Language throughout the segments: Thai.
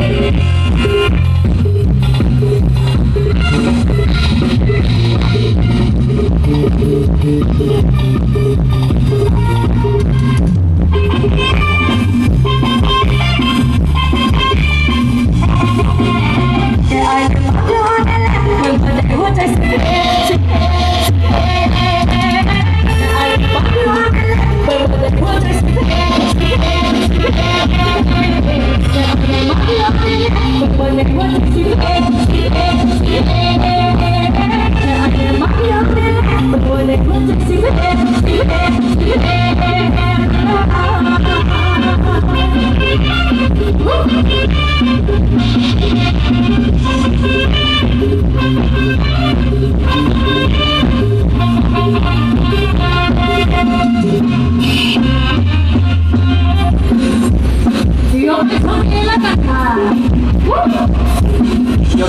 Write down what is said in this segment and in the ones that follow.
Música Yo me comí la caja. ย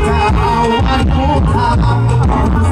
พ่อจะ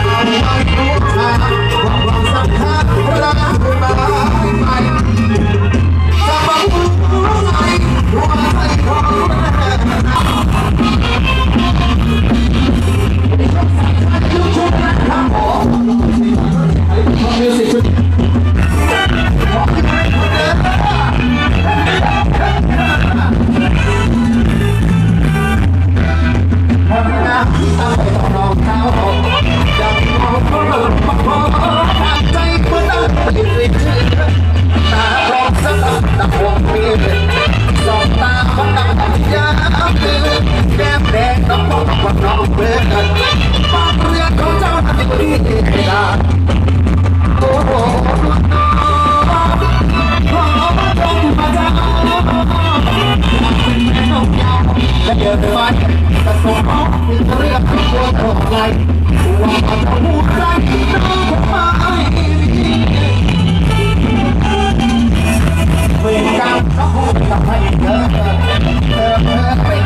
แก้มแดงน้องบอกว่าน้องเบื่อปากเรียนของเจ้าหน้าที่ดาโอ้โหขอจงมาจ้าและเดินไปกระสองเรียกตัวตกไหลว่ามันจะพูดไรน้องไม่เวรกรรมเขาพูดกับให้เธอเธอ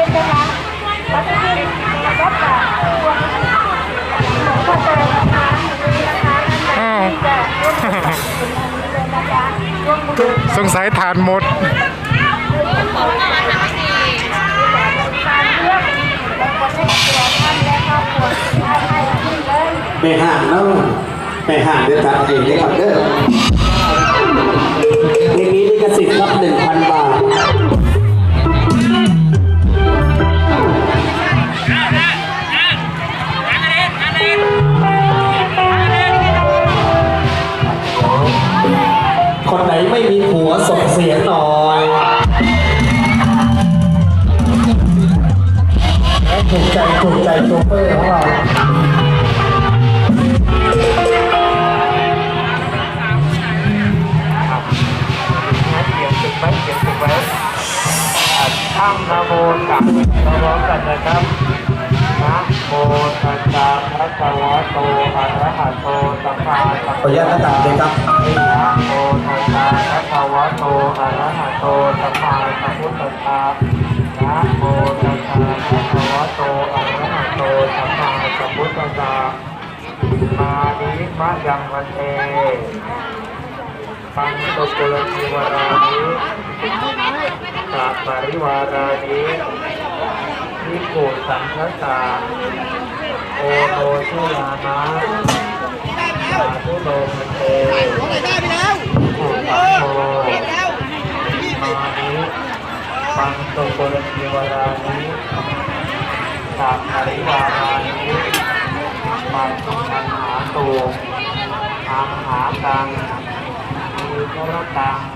ย็นนะคะแล้วก็ที่แล้วก็จะตัวก็จะนะคะนะคะจะร่วมกับคุณเลยนะคะร่วมมือสงสัยทานหมดการเลือกและคนให้ตัวท่านและครอบครัวท่านให้ขึ้นเลยไม่ห่างเนาะไม่ห่างเดือนจัดเองได้ครับเด้อเพลงนี้ลิขสิทธิ์ครับหนึ่งพันบาท ไม่มีผัวส่งเสียงหน่อยถูกใจถูกใจโชเฟอร์ของเราเขียนติดไว้เขียนติดไว้อะข้ามนะโมกับเราร้องกันนะครับ โมตัสสะภะคะวะโตอะระหะโตสัมมาสัมขออนุญาตหน้าต่างเลยครับนะโมตัสสะภะคะวะโตอะระหะโตสัมมาสัมพุทธัสสะนะโมตัสสะภะคะวะโตอะระหะโตสัมมาสัมพุทธัสสะมานิมะยังวันเตปังตุกุลจีวรานิสัปปริวารานิ นิโกสังคสาโอโนชุลานะสาธุโลมเตโอปังโตมานิปังตุกุลจีวรานิสัปปริวารานิปังปัญหาตูอังหาตังมีกระตัง